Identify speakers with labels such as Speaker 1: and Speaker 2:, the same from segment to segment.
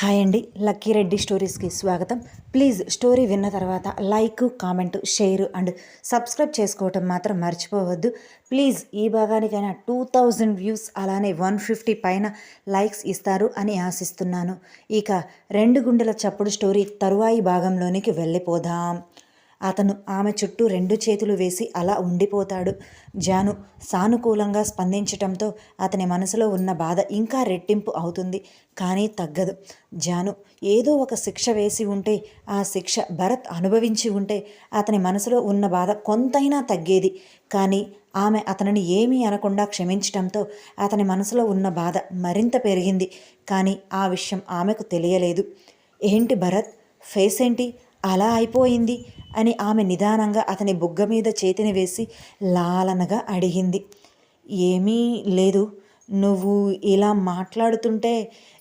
Speaker 1: Hi అండి lucky Reddy స్టోరీస్కి స్వాగతం. Please story విన్న తర్వాత like comment share and subscribe చేసుకోవటం మాత్రం మర్చిపోవద్దు. ప్లీజ్ ఈ భాగానికైనా టూ థౌజండ్ వ్యూస్ అలానే వన్ ఫిఫ్టీ పైన లైక్స్ ఇస్తారు అని ఆశిస్తున్నాను. ఇక రెండు గుండెల చప్పుడు స్టోరీ తరువాయి భాగంలోనికి వెళ్ళిపోదాం. అతను ఆమె చుట్టూ రెండు చేతులు వేసి అలా ఉండిపోతాడు. జాను సానుకూలంగా స్పందించటంతో అతని మనసులో ఉన్న బాధ ఇంకా రెట్టింపు అవుతుంది కానీ తగ్గదు. జాను ఏదో ఒక శిక్ష వేసి ఉంటే ఆ శిక్ష భరత్ అనుభవించి ఉంటే అతని మనసులో ఉన్న బాధ కొంతైనా తగ్గేది. కానీ ఆమె అతనిని ఏమీ అనకుండా క్షమించటంతో అతని మనసులో ఉన్న బాధ మరింత పెరిగింది కానీ ఆ విషయం ఆమెకు తెలియలేదు. ఏంటి భరత్? ఫేస్ ఏంటి అలా అయిపోయింది? అని ఆమె నిదానంగా అతని బుగ్గ మీద చేతిని వేసి లాలనగా అడిగింది. ఏమీ లేదు. నువ్వు ఇలా మాట్లాడుతుంటే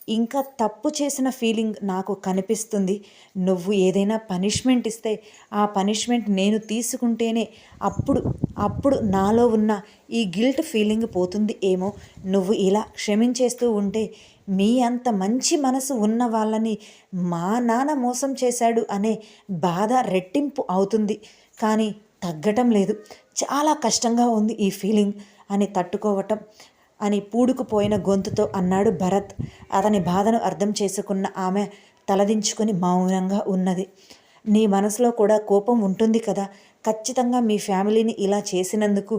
Speaker 1: ఇంకా తప్పు చేసిన ఫీలింగ్ నాకు కనిపిస్తుంది. నువ్వు ఏదైనా పనిష్మెంట్ ఇస్తే ఆ పనిష్మెంట్ నేను తీసుకుంటేనే అప్పుడు అప్పుడు నాలో ఉన్న ఈ గిల్ట్ ఫీలింగ్ పోతుంది ఏమో. నువ్వు ఇలా క్షమించేస్తూ ఉంటే మీ అంత మంచి మనసు ఉన్న వాళ్ళని మా నాన్న మోసం చేశాడు అనే బాధ రెట్టింపు అవుతుంది. కానీ తగ్గటం లేదు. చాలా కష్టంగా ఉంది ఈ ఫీలింగ్ అని తట్టుకోవటం అని పూడుకుపోయిన గొంతుతో అన్నాడు భరత్. అతని బాధను అర్థం చేసుకున్న ఆమె తలదించుకొని మౌనంగా ఉన్నది. నీ మనసులో కూడా కోపం ఉంటుంది కదా? ఖచ్చితంగా మీ ఫ్యామిలీని ఇలా చేసినందుకు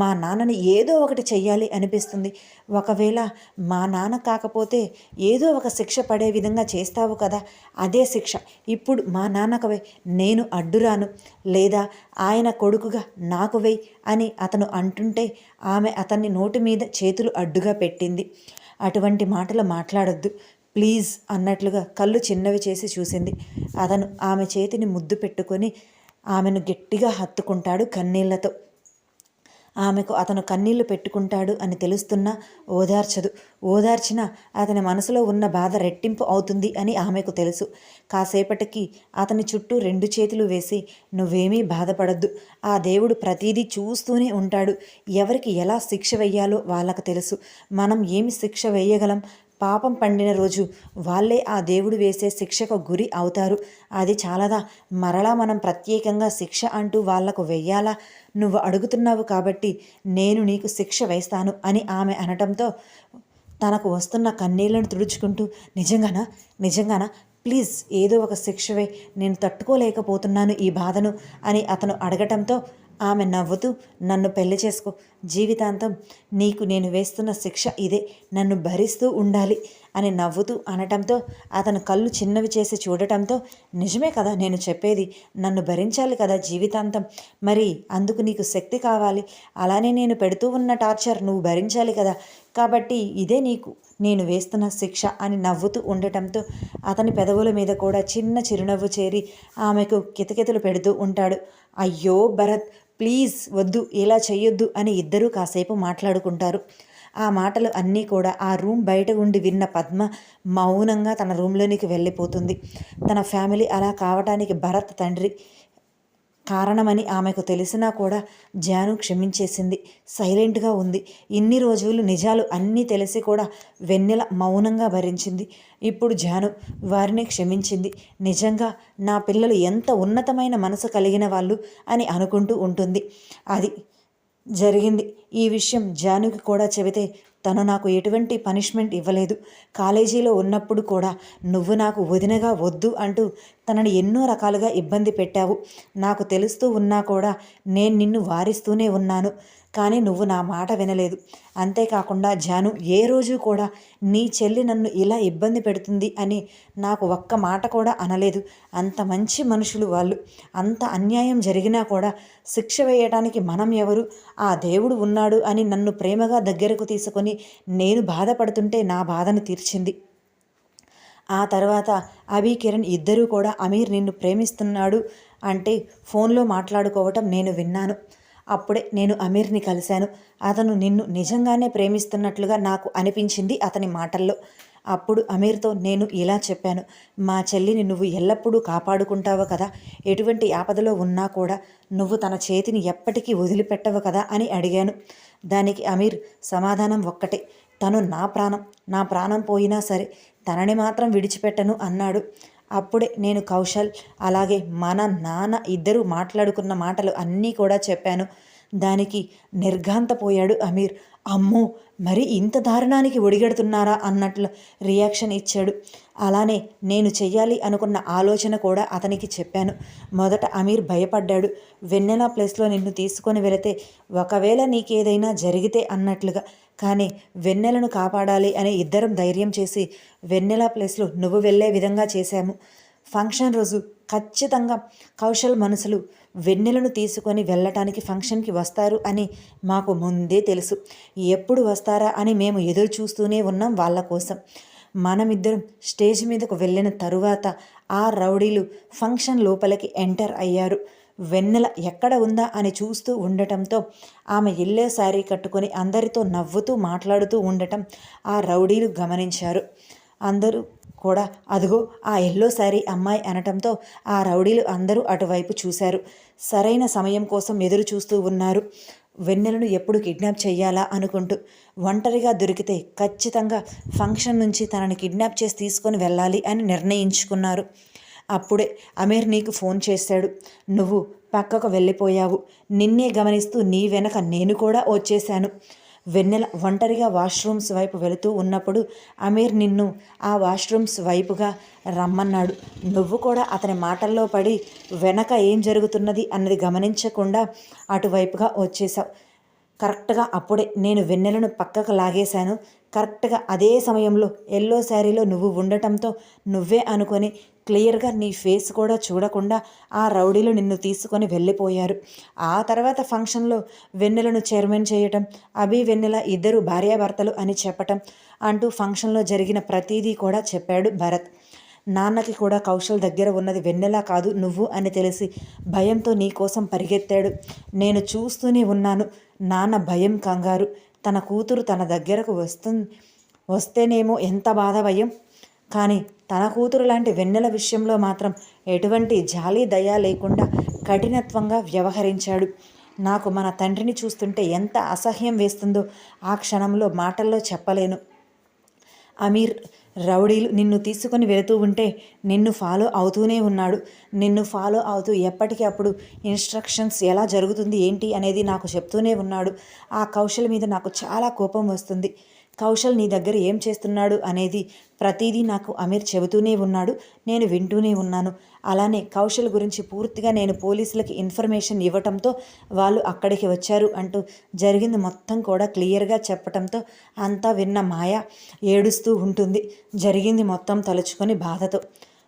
Speaker 1: మా నాన్నని ఏదో ఒకటి చెయ్యాలి అనిపిస్తుంది. ఒకవేళ మా నాన్న కాకపోతే ఏదో ఒక శిక్ష పడే విధంగా చేస్తావు కదా అదే శిక్ష. ఇప్పుడు మా నాన్నకవే నేను అడ్డురాను లేదా ఆయన కొడుకుగా నాకు వెయ్యి అని అతను అంటుంటే ఆమె అతన్ని నోటి మీద చేతులు అడ్డుగా పెట్టింది. అటువంటి మాటలు మాట్లాడొద్దు. ప్లీజ్ అన్నట్లుగా కళ్ళు చిన్నవి చేసి చూసింది. అతను ఆమె చేతిని ముద్దు పెట్టుకొని ఆమెను గట్టిగా హత్తుకుంటాడు కన్నీళ్ళతో. ఆమెకు అతను కన్నీళ్ళు పెట్టుకుంటాడు అని తెలుస్తున్నా ఓదార్చదు. ఓదార్చినా అతని మనసులో ఉన్న బాధ రెట్టింపు అవుతుంది అని ఆమెకు తెలుసు. కాసేపటికి అతని చుట్టూ రెండు చేతులు వేసి నువ్వేమీ బాధపడద్దు. ఆ దేవుడు ప్రతిదీ చూస్తూనే ఉంటాడు. ఎవరికి ఎలా శిక్ష వెయ్యాలో వాళ్ళకు తెలుసు. మనం ఏమి శిక్ష వేయగలం? పాపం పండిన రోజు వాళ్ళే ఆ దేవుడు వేసే శిక్షకు గురి అవుతారు. అది చాలాదా? మరలా మనం ప్రత్యేకంగా శిక్ష అంటూ వాళ్ళకు వెయ్యాలా? నువ్వు అడుగుతున్నావు కాబట్టి నేను నీకు శిక్ష వేస్తాను అని ఆమె అనటంతో తనకు వస్తున్న కన్నీళ్ళను తుడుచుకుంటూ నిజంగానా? నిజంగానా? ప్లీజ్ ఏదో ఒక శిక్షవే నేను తట్టుకోలేకపోతున్నాను ఈ బాధను అని అతను అడగటంతో ఆమె నవ్వుతూ నన్ను పెళ్ళి చేసుకో. జీవితాంతం నీకు నేను వేస్తున్న శిక్ష ఇదే. నన్ను భరిస్తూ ఉండాలి అని నవ్వుతూ అనటంతో అతను కళ్ళు చిన్నవి చేసి చూడటంతో నిజమే కదా నేను చెప్పేది. నన్ను భరించాలి కదా జీవితాంతం. మరి అందుకు నీకు శక్తి కావాలి. అలానే నేను పెడుతూ ఉన్న టార్చర్ నువ్వు భరించాలి కదా. కాబట్టి ఇదే నీకు. నేను వేస్తున్న శిక్ష అని నవ్వుతూ ఉండటంతో అతని పెదవుల మీద కూడా చిన్న చిరునవ్వు చేరి ఆమెకు కితకితలు పెడుతూ ఉంటాడు. అయ్యో భరత్ ప్లీజ్ వద్దు ఇలా చెయ్యొద్దు అని ఇద్దరూ కాసేపు మాట్లాడుకుంటారు. ఆ మాటలు అన్నీ కూడా ఆ రూమ్ బయట ఉండి విన్న పద్మ మౌనంగా తన రూమ్లోనికి వెళ్ళిపోతుంది. తన ఫ్యామిలీ అలా కావటానికి భరత్ తండ్రి కారణమని ఆమెకు తెలిసినా కూడా జాను క్షమించేసింది. సైలెంట్గా ఉంది. ఇన్ని రోజులు నిజాలు అన్నీ తెలిసి కూడా వెన్నెల మౌనంగా భరించింది. ఇప్పుడు జాను వారిని క్షమించింది. నిజంగా నా పిల్లలు ఎంత ఉన్నతమైన మనసు కలిగిన వాళ్ళు అని అనుకుంటూ ఉంటుంది. అది జరిగింది. ఈ విషయం జానుకి కూడా చెబితే తను నాకు ఎటువంటి పనిష్మెంట్ ఇవ్వలేదు. కాలేజీలో ఉన్నప్పుడు కూడా నువ్వు నాకు వదినగా వద్దు అంటూ తనని ఎన్నో రకాలుగా ఇబ్బంది పెట్టావు. నాకు తెలుస్తూ ఉన్నా కూడా నేను నిన్ను వారిస్తూనే ఉన్నాను. కానీ నువ్వు నా మాట వినలేదు. అంతేకాకుండా జాను ఏ రోజు కూడా నీ చెల్లి నన్ను ఇలా ఇబ్బంది పెడుతుంది అని నాకు ఒక్క మాట కూడా అనలేదు. అంత మంచి మనుషులు వాళ్ళు. అంత అన్యాయం జరిగినా కూడా శిక్ష వేయటానికి మనం ఎవరు? ఆ దేవుడు ఉన్నాడు అని నన్ను ప్రేమగా దగ్గరకు తీసుకొని నేను బాధపడుతుంటే నా బాధను తీర్చింది. ఆ తర్వాత అభి కిరణ్ ఇద్దరూ కూడా అమీర్ నిన్ను ప్రేమిస్తున్నాడు అంటే ఫోన్లో మాట్లాడుకోవటం నేను విన్నాను. అప్పుడే నేను అమీర్ని కలిశాను. అతను నిన్ను నిజంగానే ప్రేమిస్తున్నట్లుగా నాకు అనిపించింది అతని మాటల్లో. అప్పుడు అమీర్తో నేను ఇలా చెప్పాను. మా చెల్లిని నువ్వు ఎల్లప్పుడూ కాపాడుకుంటావు కదా. ఎటువంటి ఆపదలో ఉన్నా కూడా నువ్వు తన చేతిని ఎప్పటికీ వదిలిపెట్టవు కదా అని అడిగాను. దానికి అమీర్ సమాధానం ఒక్కటే. తను నా ప్రాణం నా ప్రాణం పోయినా సరే తనని మాత్రం విడిచిపెట్టను అన్నాడు. అప్పుడే నేను కౌశల్ అలాగే మన నాన్న ఇద్దరు మాట్లాడుకున్న మాటలు అన్నీ కూడా చెప్పాను. దానికి నిర్ఘాంతపోయాడు అమీర్. అమ్మో! మరి ఇంత దారుణానికి ఒడిగడుతున్నారా అన్నట్లు రియాక్షన్ ఇచ్చాడు. అలానే నేను చెయ్యాలి అనుకున్న ఆలోచన కూడా అతనికి చెప్పాను. మొదట అమీర్ భయపడ్డాడు. వెన్నెల ప్లేస్లో నిన్ను తీసుకొని వెళితే ఒకవేళ నీకేదైనా జరిగితే అన్నట్లుగా. కానీ వెన్నెలను కాపాడాలి అని ఇద్దరం ధైర్యం చేసి వెన్నెల ప్లేస్లో నువ్వు వెళ్ళే విధంగా చేశాము. ఫంక్షన్ రోజు ఖచ్చితంగా కౌశల్ మనసులు వెన్నెలను తీసుకొని వెళ్ళటానికి ఫంక్షన్కి వస్తారు అని మాకు ముందే తెలుసు. ఎప్పుడు వస్తారా అని మేము ఎదురు చూస్తూనే ఉన్నాం వాళ్ళ కోసం. మనమిద్దరం స్టేజ్ మీదకు వెళ్ళిన తరువాత ఆ రౌడీలు ఫంక్షన్ లోపలికి ఎంటర్ అయ్యారు. వెన్నెల ఎక్కడ ఉందా అని చూస్తూ ఉండటంతో ఆమె ఎల్లో శారీ కట్టుకొని అందరితో నవ్వుతూ మాట్లాడుతూ ఉండటం ఆ రౌడీలు గమనించారు. అందరూ కూడా అదిగో ఆ ఎల్లో శారీ అమ్మాయి అనటంతో ఆ రౌడీలు అందరూ అటువైపు చూశారు. సరైన సమయం కోసం ఎదురు చూస్తూ ఉన్నారు. వెన్నెలను ఎప్పుడు కిడ్నాప్ చేయాలా అనుకుంటూ ఒంటరిగా దొరికితే ఖచ్చితంగా ఫంక్షన్ నుంచి తనని కిడ్నాప్ చేసి తీసుకొని వెళ్ళాలి అని నిర్ణయించుకున్నారు. అప్పుడే అమీర్ నీకు ఫోన్ చేశాడు. నువ్వు పక్కకు వెళ్ళిపోయావు. నిన్నే గమనిస్తూ నీ వెనక నేను కూడా వచ్చేశాను. వెన్నెల ఒంటరిగా వాష్రూమ్స్ వైపు వెళుతూ ఉన్నప్పుడు అమీర్ నిన్ను ఆ వాష్రూమ్స్ వైపుగా రమ్మన్నాడు. నువ్వు కూడా అతని మాటల్లో పడి వెనక ఏం జరుగుతున్నది అన్నది గమనించకుండా అటువైపుగా వచ్చేసావు కరెక్ట్గా అప్పుడే నేను వెన్నెలను పక్కకు లాగేశాను. కరెక్ట్గా అదే సమయంలో ఎల్లో శారీలో నువ్వు ఉండటంతో నువ్వే అనుకొని క్లియర్గా నీ ఫేస్ కూడా చూడకుండా ఆ రౌడీలు నిన్ను తీసుకొని వెళ్ళిపోయారు. ఆ తర్వాత ఫంక్షన్లో వెన్నెలను చైర్మన్ చేయటం అభి వెన్నెల ఇద్దరు భార్యాభర్తలు అని చెప్పటం అంటూ ఫంక్షన్లో జరిగిన ప్రతీదీ కూడా చెప్పాడు భరత్. నాన్నకి కూడా కౌశల్ దగ్గర ఉన్నది వెన్నెలా కాదు నువ్వు అని తెలిసి భయంతో నీ కోసం పరిగెత్తాడు. నేను చూస్తూనే ఉన్నాను. నాన్న భయం కంగారు. తన కూతురు తన దగ్గరకు వస్తు వస్తేనేమో ఎంత బాధ భయం. కానీ తన కూతురు లాంటి వెన్నెల విషయంలో మాత్రం ఎటువంటి జాలి దయ లేకుండా కఠినత్వంగా వ్యవహరించాడు. నాకు మన తండ్రిని చూస్తుంటే ఎంత అసహ్యం వేస్తుందో ఆ క్షణంలో మాటల్లో చెప్పలేను. అమీర్ రౌడీలు నిన్ను తీసుకొని వెళుతూ ఉంటే నిన్ను ఫాలో అవుతూనే ఉన్నాడు. నిన్ను ఫాలో అవుతూ ఎప్పటికప్పుడు ఇన్స్ట్రక్షన్స్ ఎలా జరుగుతుంది ఏంటి అనేది నాకు చెప్తూనే ఉన్నాడు. ఆ కౌశల్ మీద నాకు చాలా కోపం వస్తుంది. కౌశల్ నీ దగ్గర ఏం చేస్తున్నాడు అనేది ప్రతిదీ నాకు అమీర్ చెబుతూనే ఉన్నాడు నేను వింటూనే ఉన్నాను. అలానే కౌశల్ గురించి పూర్తిగా నేను పోలీసులకి ఇన్ఫర్మేషన్ ఇవ్వటంతో వాళ్ళు అక్కడికి వచ్చారు అంటూ జరిగింది మొత్తం కూడా క్లియర్గా చెప్పటంతో అంతా విన్న మాయ ఏడుస్తూ ఉంటుంది. జరిగింది మొత్తం తలుచుకొని బాధతో.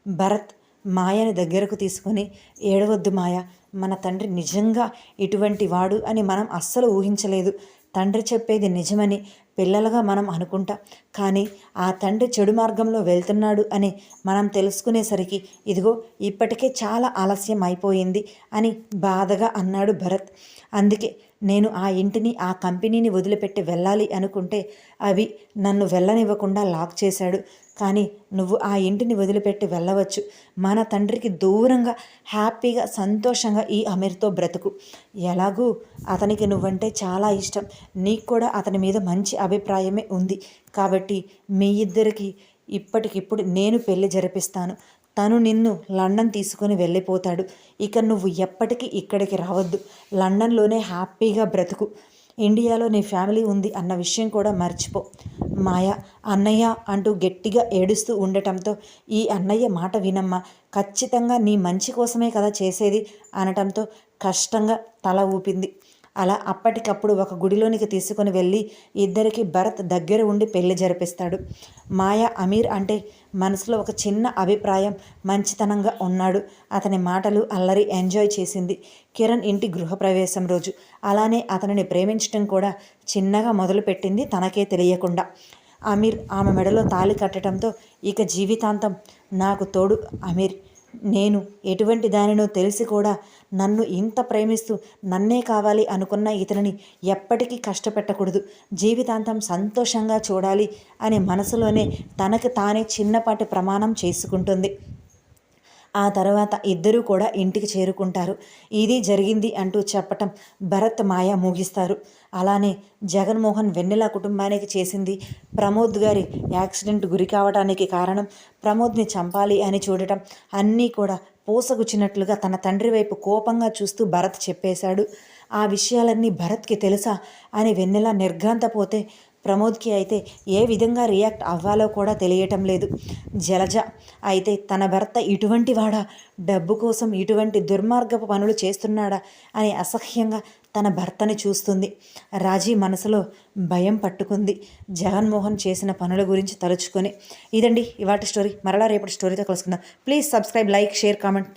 Speaker 1: భరత్ మాయని దగ్గరకు తీసుకొని ఏడవద్దు మాయ మన తండ్రి నిజంగా ఇటువంటి వాడు అని మనం అస్సలు ఊహించలేదు. తండ్రి చెప్పేది నిజమని పిల్లలుగా మనం అనుకుంటాం. కానీ ఆ తండ్రి చెడు మార్గంలో వెళ్తున్నాడు అని మనం తెలుసుకునేసరికి ఇదిగో ఇప్పటికే చాలా ఆలస్యం అయిపోయింది అని బాధగా అన్నాడు భరత్. అందుకే నేను ఆ ఇంటిని ఆ కంపెనీని వదిలిపెట్టి వెళ్ళాలి అనుకుంటే అవి నన్ను వెళ్ళనివ్వకుండా లాక్ చేశాడు. కానీ నువ్వు ఆ ఇంటిని వదిలిపెట్టి వెళ్ళవచ్చు. మన తండ్రికి దూరంగా హ్యాపీగా సంతోషంగా ఈ అమీర్తో బ్రతుకు. ఎలాగూ అతనికి నువ్వంటే చాలా ఇష్టం. నీకు కూడా అతని మీద మంచి అభిప్రాయమే ఉంది. కాబట్టి మీ ఇద్దరికి ఇప్పటికిప్పుడు నేను పెళ్ళి జరిపిస్తాను. తను నిన్ను లండన్ తీసుకుని వెళ్ళిపోతాడు. ఇక నువ్వు ఎప్పటికీ ఇక్కడికి రావద్దు. లండన్లోనే హ్యాపీగా బ్రతుకు. ఇండియాలో నీ ఫ్యామిలీ ఉంది అన్న విషయం కూడా మర్చిపో. మాయ అన్నయ్య అంటూ గట్టిగా ఏడుస్తూ ఉండటంతో ఈ అన్నయ్య మాట వినమ్మా. ఖచ్చితంగా నీ మంచి కోసమే కదా చేసేది అనటంతో కష్టంగా తల ఊపింది. అలా అప్పటికప్పుడు ఒక గుడిలోనికి తీసుకొని వెళ్ళి ఇద్దరికి భరత్ దగ్గర ఉండి పెళ్ళి జరిపిస్తాడు. మాయ అమీర్ అంటే మనసులో ఒక చిన్న అభిప్రాయం మంచితనంగా ఉన్నాడు. అతని మాటలు అల్లరి ఎంజాయ్ చేసింది. కిరణ్ ఇంటి గృహప్రవేశం రోజు. అలానే అతనిని ప్రేమించడం కూడా చిన్నగా మొదలుపెట్టింది తనకే తెలియకుండా. అమీర్ ఆమె మెడలో తాళి కట్టడంతో ఇక జీవితాంతం నాకు తోడు అమీర్. నేను ఎటువంటి దానినో తెలిసి కూడా నన్ను ఇంత ప్రేమిస్తూ నన్నే కావాలి అనుకున్న ఇతనిని ఎప్పటికీ కష్టపెట్టకూడదు. జీవితాంతం సంతోషంగా చూడాలి అనే మనసులోనే తనకు తానే చిన్నపాటి ప్రమాణం చేసుకుంటుంది. ఆ తర్వాత ఇద్దరూ కూడా ఇంటికి చేరుకుంటారు. ఇది జరిగింది అంటూ చెప్పటం భరత్ మాయ ముగిస్తారు. అలానే జగన్మోహన్ వెన్నెల కుటుంబానికి చేసింది ప్రమోద్ గారి యాక్సిడెంట్ గురి కావడానికి కారణం ప్రమోద్ని చంపాలి అని చూడటం అన్నీ కూడా పూసగుచ్చినట్లుగా తన తండ్రి వైపు కోపంగా చూస్తూ భరత్ చెప్పేశాడు. ఆ విషయాలన్నీ భరత్కి తెలుసా అని వెన్నెల నిర్ఘాంతపోతే ప్రమోద్కి అయితే ఏ విధంగా రియాక్ట్ అవ్వాలో కూడా తెలియటం లేదు. జలజ అయితే తన భర్త ఇటువంటి వాడా డబ్బు కోసం ఇటువంటి దుర్మార్గపు పనులు చేస్తున్నాడా? అని అసహ్యంగా తన భర్తని చూస్తుంది. రాజీ మనసులో భయం పట్టుకుంది. జగన్మోహన్ చేసిన పనుల గురించి తలుచుకొని. ఇదండి ఇవాటి స్టోరీ. మరలా రేపటి స్టోరీతో కలుసుకుందాం. Please subscribe like share comment.